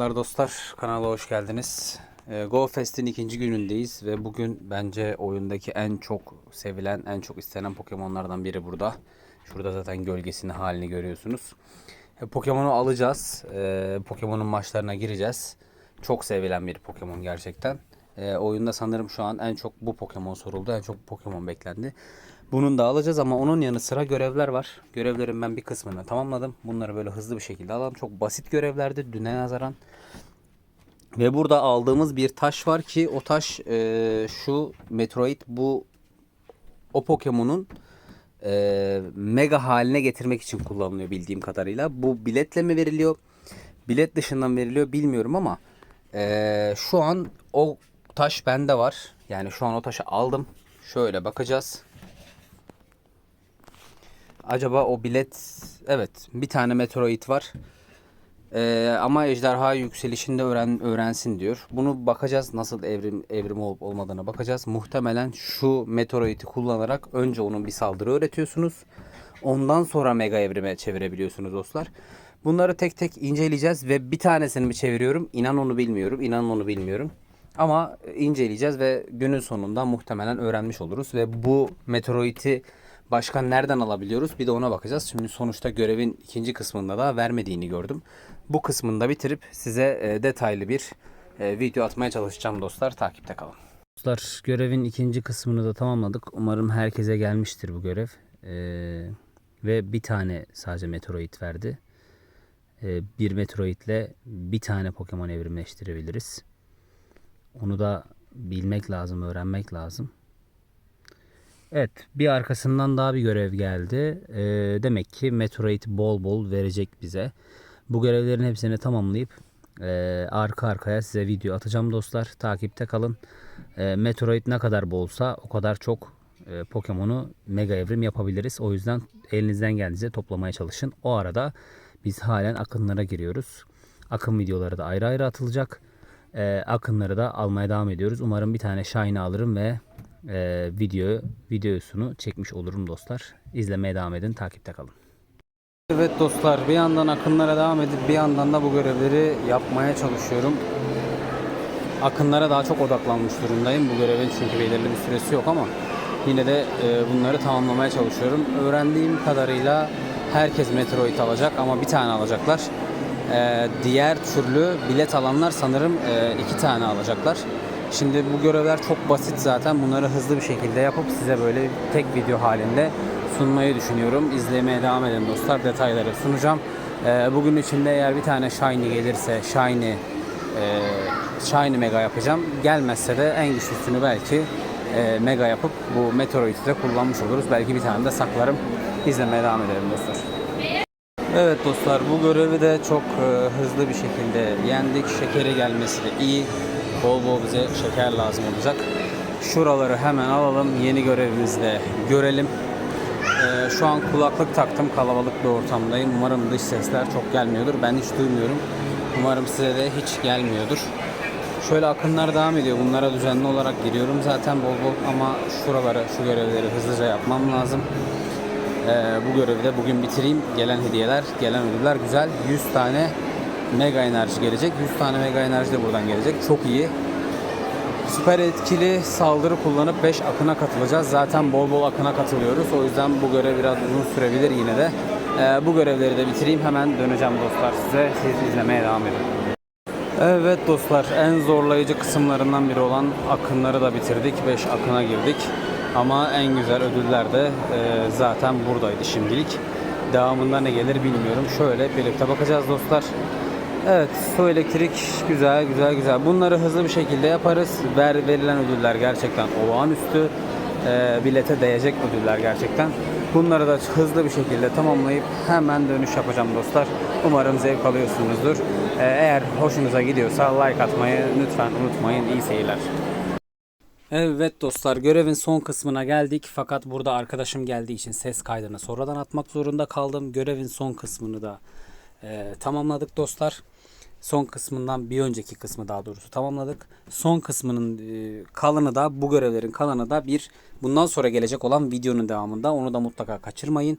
Merhabalar dostlar, kanala hoş geldiniz. Ee, Go Fest'in ikinci günündeyiz ve bugün bence oyundaki en çok sevilen, en çok istenen Pokemon'lardan biri burada. Şurada zaten gölgesini halini görüyorsunuz. E, Pokemon'u alacağız, e, Pokemon'un maçlarına gireceğiz. Çok sevilen bir Pokemon gerçekten. Oyunda sanırım şu an en çok bu Pokemon soruldu, en çok Pokemon beklendi. Bunun da alacağız ama onun yanı sıra görevler var. Görevlerin ben bir kısmını tamamladım. Bunları böyle hızlı bir şekilde alalım. Çok basit görevlerdi düne nazaran. Ve burada aldığımız bir taş var ki o taş e, şu Metroid bu o Pokemon'un e, mega haline getirmek için kullanılıyor bildiğim kadarıyla. Bu biletle mi veriliyor? Bilet dışından veriliyor bilmiyorum ama e, şu an o taş bende var. Yani şu an o taşı aldım. Şöyle bakacağız. Acaba o bilet evet bir tane Metroid var. Ee, ama ejderha yükselişinde öğren öğrensin diyor. Bunu bakacağız nasıl evrim evrim olup olmadığına bakacağız. Muhtemelen şu Metroid'i kullanarak önce onun bir saldırı öğretiyorsunuz. Ondan sonra mega evrime çevirebiliyorsunuz dostlar. Bunları tek tek inceleyeceğiz ve bir tanesini mi çeviriyorum? İnan onu bilmiyorum. İnan onu bilmiyorum. Ama inceleyeceğiz ve günün sonunda muhtemelen öğrenmiş oluruz ve bu Metroid'i başka nereden alabiliyoruz? Bir de ona bakacağız. Şimdi sonuçta görevin ikinci kısmında da vermediğini gördüm. Bu kısmını da bitirip size e, detaylı bir e, video atmaya çalışacağım dostlar. Takipte kalın. Dostlar görevin ikinci kısmını da tamamladık. Umarım herkese gelmiştir bu görev. Ee, ve bir tane sadece Metroid verdi. Ee, bir Metroid ile bir tane Pokemon evrimleştirebiliriz. Onu da bilmek lazım, öğrenmek lazım. Evet, bir arkasından daha bir görev geldi. Ee, demek ki Metroid bol bol verecek bize. Bu görevlerin hepsini tamamlayıp e, arka arkaya size video atacağım dostlar. Takipte kalın. E, Metroid ne kadar bolsa o kadar çok e, Pokemon'u mega evrim yapabiliriz. O yüzden elinizden geldiğince toplamaya çalışın. O arada biz halen akınlara giriyoruz. Akın videoları da ayrı ayrı atılacak. E, akınları da almaya devam ediyoruz. Umarım bir tane Shine alırım ve e, video videosunu çekmiş olurum dostlar. İzlemeye devam edin, takipte kalın. Evet dostlar, bir yandan akınlara devam edip bir yandan da bu görevleri yapmaya çalışıyorum. Akınlara daha çok odaklanmış durumdayım. Bu görevin çünkü belirli bir süresi yok ama yine de e, bunları tamamlamaya çalışıyorum. Öğrendiğim kadarıyla herkes Metroid alacak ama bir tane alacaklar. E, diğer türlü bilet alanlar sanırım e, iki tane alacaklar. Şimdi bu görevler çok basit zaten. Bunları hızlı bir şekilde yapıp size böyle tek video halinde sunmayı düşünüyorum. İzlemeye devam edin dostlar. Detayları sunacağım. Ee, bugün içinde eğer bir tane Shiny gelirse Shiny e, Shiny Mega yapacağım. Gelmezse de en güçlüsünü belki e, Mega yapıp bu Meteoroid'i de kullanmış oluruz. Belki bir tane de saklarım. İzlemeye devam edelim dostlar. Evet dostlar bu görevi de çok e, hızlı bir şekilde yendik. Şekeri gelmesi de iyi. Bol bol bize şeker lazım olacak. Şuraları hemen alalım. Yeni görevimizde görelim. Ee, şu an kulaklık taktım. Kalabalık bir ortamdayım. Umarım dış sesler çok gelmiyordur. Ben hiç duymuyorum. Umarım size de hiç gelmiyordur. Şöyle akınlar devam ediyor. Bunlara düzenli olarak giriyorum zaten bol bol ama şuraları, şu görevleri hızlıca yapmam lazım. Ee, bu görevi de bugün bitireyim. Gelen hediyeler, gelen ödüller güzel. 100 tane mega enerji gelecek. 100 tane mega enerji de buradan gelecek. Çok iyi. Süper etkili saldırı kullanıp 5 akına katılacağız. Zaten bol bol akına katılıyoruz. O yüzden bu görev biraz uzun sürebilir yine de. Ee, bu görevleri de bitireyim. Hemen döneceğim dostlar size. Siz izlemeye devam edin. Evet dostlar en zorlayıcı kısımlarından biri olan akınları da bitirdik. 5 akına girdik. Ama en güzel ödüller de e, zaten buradaydı şimdilik. Devamında ne gelir bilmiyorum. Şöyle birlikte bakacağız dostlar. Evet su elektrik güzel güzel güzel. Bunları hızlı bir şekilde yaparız. Ver, verilen ödüller gerçekten olağanüstü. E, bilete değecek ödüller gerçekten. Bunları da hızlı bir şekilde tamamlayıp hemen dönüş yapacağım dostlar. Umarım zevk alıyorsunuzdur. E, eğer hoşunuza gidiyorsa like atmayı lütfen unutmayın. İyi seyirler. Evet dostlar görevin son kısmına geldik fakat burada arkadaşım geldiği için ses kaydını sonradan atmak zorunda kaldım. Görevin son kısmını da e, tamamladık dostlar. Son kısmından bir önceki kısmı daha doğrusu tamamladık. Son kısmının e, kalanı da bu görevlerin kalanı da bir bundan sonra gelecek olan videonun devamında onu da mutlaka kaçırmayın.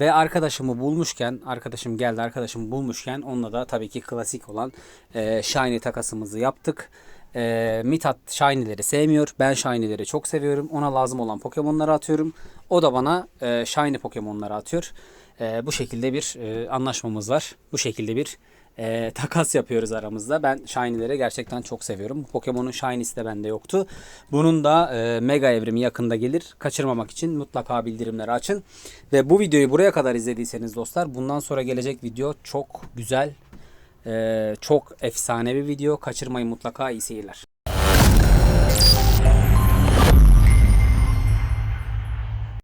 Ve arkadaşımı bulmuşken, arkadaşım geldi arkadaşımı bulmuşken onunla da tabii ki klasik olan e, Shiny takasımızı yaptık. E, Mithat Shiny'leri sevmiyor. Ben Shiny'leri çok seviyorum. Ona lazım olan Pokemon'ları atıyorum. O da bana e, Shiny Pokemon'ları atıyor. E, bu şekilde bir e, anlaşmamız var. Bu şekilde bir e, takas yapıyoruz aramızda. Ben Shiny'leri gerçekten çok seviyorum. Pokemon'un Shiny'si de bende yoktu. Bunun da e, Mega evrimi yakında gelir. Kaçırmamak için mutlaka bildirimleri açın. Ve bu videoyu buraya kadar izlediyseniz dostlar bundan sonra gelecek video çok güzel, e, çok efsane bir video. Kaçırmayın mutlaka iyi seyirler.